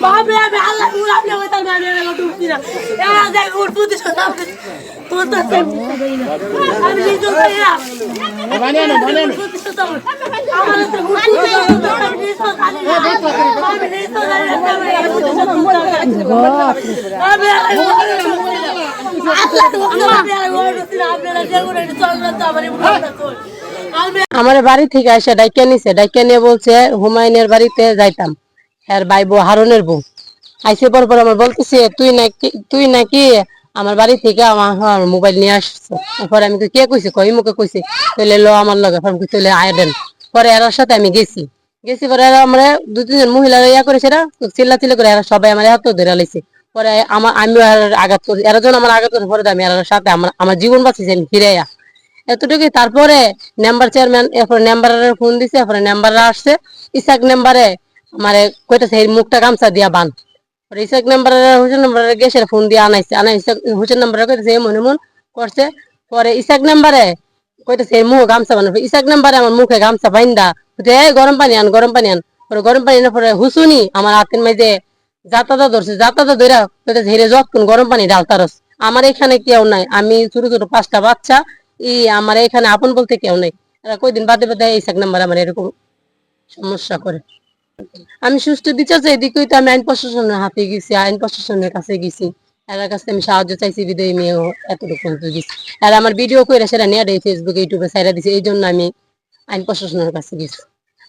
বাবরে আমি আল্লাহ পুরা আপনি ওই তার মানে তো মানে মানে আমার তো আমার বাড়ি থেকে এসে ডাইকা নিছে, ডাইকা নিয়ে বলছে, হুমায়ুনের বাড়িতে যাইতাম। আর ভাই বউ হারুনের বউ। আইসে পর পর আমার বলতেছে, তুই নাকি তুই নাকি আমার বাড়ি থেকে আমার আমার মোবাইল নিয়ে আসছো? পরে আমি কে কইছে? কই, মুখে কইছে? তাহলে লো, আমার লগে আমি তাহলে আয় দেন। পরে এর সাথে আমি গেছি। গেছি পরে এরা আমরা দু তিনজন মহিলা ইয়া করেছে না চিল্লা চিল্লা করে এরা সবাই আমার হাত ধরে লাইছে। পরে আমার আমি আঘাত করি, এরা যখন আমার আঘাত করে পরে আমি এর সাথে আমার আমার জীবন বাঁচিয়েছি, আমি ফিরে এতটুকুই। তারপরে নাম্বার চেয়ারম্যান এরপরে নাম্বারের ফোন দিছে, এরপরে নাম্বার আসছে। ইসাক নাম্বারে আমারে কইতাছে, এই মুখটা গামছা দিয়া বান। ইসাক নাম্বারে হুসেন নাম্বারে গেছে ফোন দিয়ে আনাইছে। আনা ইসাক, হুসেন নাম্বারে কইতাছে এমন এমন করছে। পরে ইসাক নাম্বারে কইতাছে, এই মুখ গামছা বানাবে ইসাক নাম্বারে আমার মুখে গামছা বাইন্দা গরম পানি আন, গরম পানি আন। পরে গরম পানি আনার পরে হুসুনি আমার হাতের মাঝে জাতাদা ধরছে জাতাদা ধরে কইতাছে, হেরে যখন গরম পানি ডালতারস আমার এখানে কেউ নাই, আমি ছোট ছোট পাঁচটা বাচ্চা আমার এখানে আপন বলতে কেউ নাই। এরা কয়দিন বাদে বাদে এই সাক নাম্বার আমার এরকম সমস্যা করে। আমি সুস্থ বিচার চাই, এদিকেই তো আমি আইন প্রশাসনের হাতে গেছি, আইন প্রশাসনের কাছে গেছি। এর কাছে আমি সাহায্য চাইছি, বিদায় নিয়ে এতটুকু গেছি। আর আমার ভিডিও করে সেটা নিয়ে দেয় ফেসবুকে ইউটিউবে সাইরা দিছে এই জন্য আমি আইন প্রশাসনের কাছে গেছি।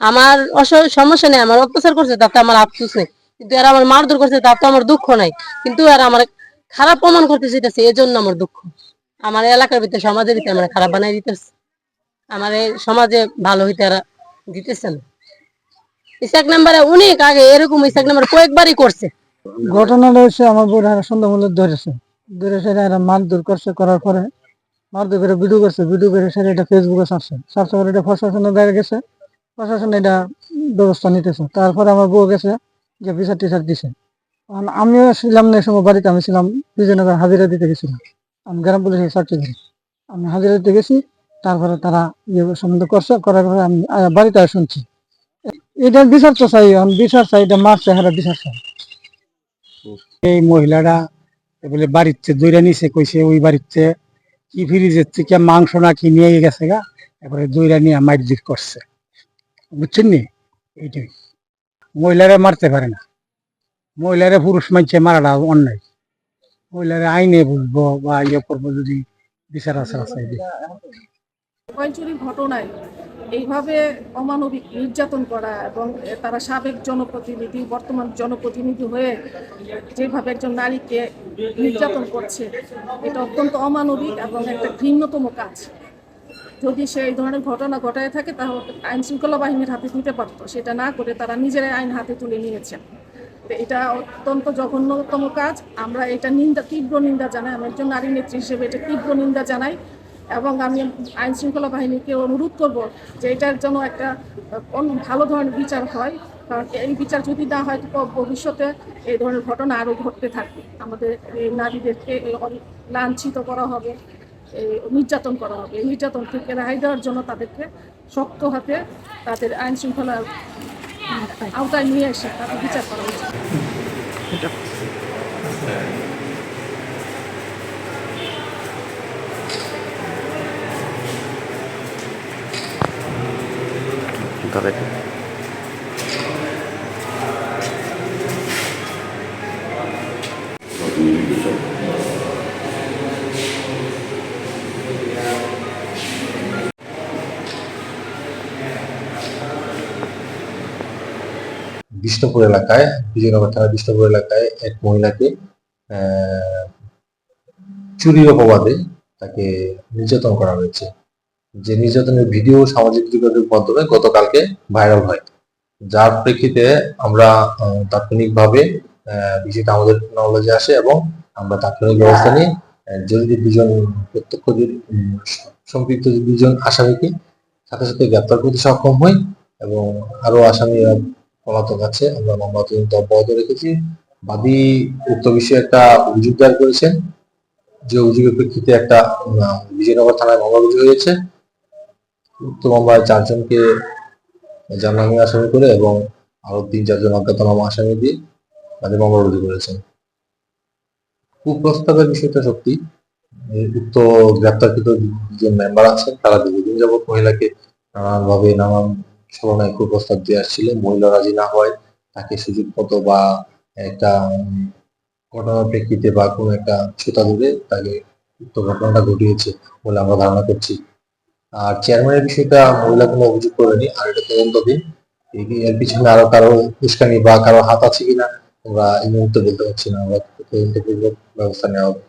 আমার সমস্যা নেই, আমার অত্যাচার করছে, তাতে আমার আফসোস নেই। কিন্তু এরা আমার মারধর করছে, তাতে আমার দুঃখ নাই। কিন্তু এরা আমার খারাপ প্রমাণ করতে চাইতেছে জন্য আমার দুঃখ। আমার এলাকার ভিতরে, সমাজের ভিতরে আমার খারাপ বানাই দিতেছে। আমার সমাজে ভালো হইতে এরা দিতেছে না ইসাক নাম্বারে অনেক আগে এরকম ইসাক নাম্বার কয়েকবারই করছে। ঘটনাটা হচ্ছে আমার বউর হারা সন্ধ্যামূল্য ধরেছে। ধরেছে এরা মারধর করছে, করার পরে মারধর করে ভিডিও করছে। ভিডিও করে সেটা এটা ফেসবুকে ছাড়ছে। ছাড়ছে পরে এটা প্রশাসনের গেছে। প্রশাসন এটা ব্যবস্থা নিতেছে। তারপরে আমার বউ গেছে যে বিচার টিচার দিছে আমিও ছিলাম না সময়, বাড়িতে আমি ছিলাম, বিজয়নগর হাজিরা দিতে গেছিলাম। আমি গ্রাম পুলিশের সার্টিফিকেট আমি হাজিরা দিতে গেছি, তারপরে তারা ইয়ে সম্বন্ধে করছে, করার পরে আমি বাড়িতে শুনছি। এটা বিচার তো চাই বিচার চাই, এটা মারছে হারা বিচার চাই। এই মহিলাটা বলে বাড়িতে দইরা নিছে, কইছে ওই বাড়িতে কি ফ্রিজের থেকে মাংস না কি নিয়ে গেছে গা এবারে দইরা নিয়ে মারধর করছে। বুঝছেন নি? এইটাই। মহিলারা মারতে পারে না। মহিলারা পুরুষ মানছে মারাটা অন্যায়। মহিলারা আইনে বুঝব বা ইয়ে করব যদি বিচার আচার আছে। মোবাইল ঘটনায় এইভাবে অমানবিক নির্যাতন করা এবং তারা সাবেক জনপ্রতিনিধি, বর্তমান জনপ্রতিনিধি হয়ে যেভাবে একজন নারীকে নির্যাতন করছে, এটা অত্যন্ত অমানবিক এবং একটা ঘৃণ্যতম কাজ। যদি সে এই ধরনের ঘটনা ঘটায় থাকে, তাহলে আইন শৃঙ্খলা বাহিনীর হাতে দিতে পারতো। সেটা না করে তারা নিজেরাই আইন হাতে তুলে নিয়েছেন এটা অত্যন্ত জঘন্যতম কাজ। আমরা এটা নিন্দা, তীব্র নিন্দা জানাই। আমি একজন নারী নেত্রী হিসেবে এটা তীব্র নিন্দা জানাই এবং আমি আইন শৃঙ্খলা বাহিনীকে অনুরোধ করব যে এটার জন্য একটা ভালো ধরনের বিচার হয়। কারণ এই বিচার যদি না হয়, তো ভবিষ্যতে এই ধরনের ঘটনা আরও ঘটতে থাকবে। আমাদের এই নারীদেরকে লাঞ্ছিত করা হবে নির্যাতন করা হবে। নির্যাতন থেকে রেহাই দেওয়ার জন্য তাদেরকে শক্ত হাতে তাদের আইন শৃঙ্খলা আওতায় নিয়ে এসে তাদের বিচার করা উচিত তাদেরকে বিষ্ণুপুর এলাকায়, বিজয়নগর থানার বিষ্ণুপুর এলাকায় এক মহিলাকে চুরির অপবাদে তাকে নির্যাতন করা হয়েছে। যে নির্যাতনের ভিডিও সামাজিক যোগাযোগ মাধ্যমে গতকালকে ভাইরাল হয়। যার প্রেক্ষিতে আমরা তাৎক্ষণিকভাবে বিষয়টা আমাদের নলেজে আসে এবং আমরা তাৎক্ষণিক ব্যবস্থা নিয়ে জড়িত দুজন প্রত্যক্ষ সম্পৃক্ত দুজন আসামিকে সাথে সাথে গ্রেপ্তার করতে সক্ষম হই এবং আরও আসামিরা পলাতক আছে, আমরা মামলা তদন্ত অব্যাহত রেখেছি। বাদী উক্ত বিষয়ে একটা অভিযোগ দায়ের করেছেন, যে অভিযোগের প্রেক্ষিতে একটা বিজয়নগর থানায় মামলা রুজু হয়েছে। উক্ত মামলায় চারজনকে জামিন আসামি করে এবং আরও তিন চারজন অজ্ঞাতনামা আসামি দিয়ে তাদের মামলা রুজু করেছেন। কুপ্রস্তাবের বিষয়টা সত্যি উক্ত গ্রেপ্তারকৃত যে মেম্বার আছেন, তারা দীর্ঘদিন যাবৎ মহিলাকে নানান ভাবে নানান ছলনায় কুপ্রস্তাব দিয়ে আসছিল মহিলা রাজি না হয় তাকে সুযোগ মতো বা একটা ঘটনার প্রেক্ষিতে বা কোনো একটা ছুতা ধরে তাকে ঘটনাটা ঘটিয়েছে বলে আমরা ধারণা করছি। আর চেয়ারম্যানের বিষয়টা মহিলা কোনো অভিযোগ করেনি, আর এটা তদন্তধীন এর পিছনে আরও কারও উস্কানি বা কারও হাত আছে কিনা, আমরা এই মুহূর্তে বলতে পারছি না। আমরা ব্যবস্থা নেওয়া হবে